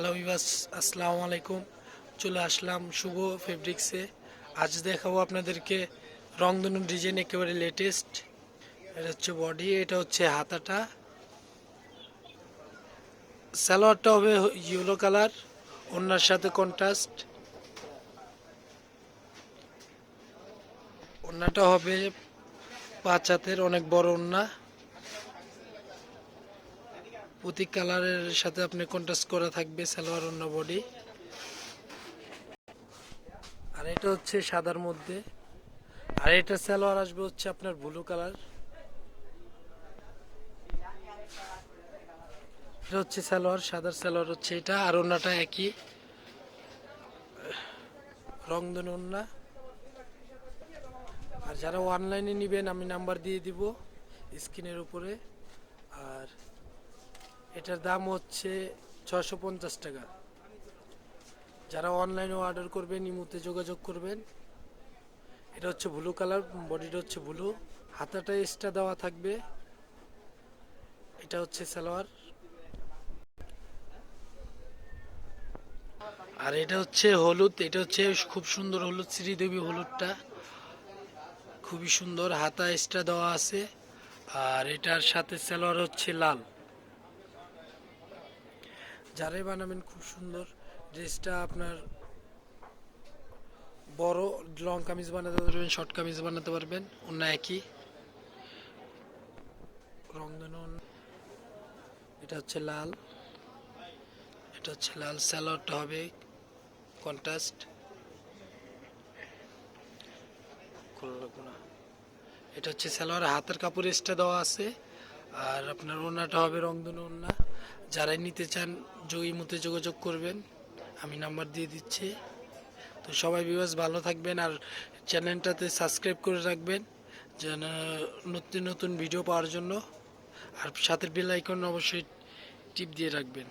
Hello বিবাস আসসালামু আলাইকুম। চলে আসলাম শুভ ফেব্রিক্সে। আজ দেখাবো আপনাদেরকে রংধনু ডিজাইন একেবারে লেটেস্ট এটা হচ্ছে বডি এটা হচ্ছে হাতাটা। সালোয়ারটা হবে ইয়েলো কালার ওনার সাথে কন্ট্রাস্ট ওনাটা হবে পাঁচ হাতের অনেক বড় ওন্না প্রতি কালারের সাথে আপনি কন্ট্রাস্ট করা থাকবে সালোয়ার অন্য বডি আর এটা হচ্ছে সাদার মধ্যে। আর এটা সালোয়ার আসবে হচ্ছে আপনার ব্লু কালার এটা হচ্ছে সালোয়ার, সাদার সালোয়ার হচ্ছে এটা, আর অন্যটা একই। রংধনু ওন্না। আর যারা অনলাইনে নেবেন, আমি নাম্বার দিয়ে দিব স্ক্রিনের উপরে। আর এটার দাম হচ্ছে ছশো পঞ্চাশ টাকা। যারা অনলাইনে অর্ডার করবেন, ইমুতে যোগাযোগ করবেন, এটা হচ্ছে ব্লু কালার বডিটা হচ্ছে ব্লু হাতাটা এক্সট্রা দেওয়া থাকবে। এটা হচ্ছে সালোয়ার। আর এটা হচ্ছে হলুদ, এটা হচ্ছে খুব সুন্দর হলুদ, শ্রীদেবী হলুদটা। খুবই সুন্দর, হাতা এক্সট্রা দেওয়া আছে। আর এটার সাথে সালোয়ার হচ্ছে লাল। যারাই বানাবেন, খুব সুন্দর। ড্রেসটা আপনার বড় লং কামিজ বানাতে পারবেন, শর্ট কামিজ বানাতে পারবেন, অন্য একই। রংধনু এটা হচ্ছে লাল। এটা হচ্ছে লাল স্যালোয়ারটা হবে কন্ট্রাস্ট। এটা হচ্ছে সালোয়ার হাতের কাপড় এক্সট্রা দেওয়া আছে। আর আপনার ওনাটা হবে রংধনু ওনা। যারাই নিতে চান যোগী মতে যোগাযোগ করবেন। আমি নাম্বার দিয়ে দিচ্ছি। তো সবাই বিবাস ভালো থাকবেন আর চ্যানেলটাতে সাবস্ক্রাইব করে রাখবেন, যেন নতুন নতুন ভিডিও পাওয়ার জন্য। আর সাথে বেল আইকন অবশ্যই টিপ দিয়ে রাখবেন।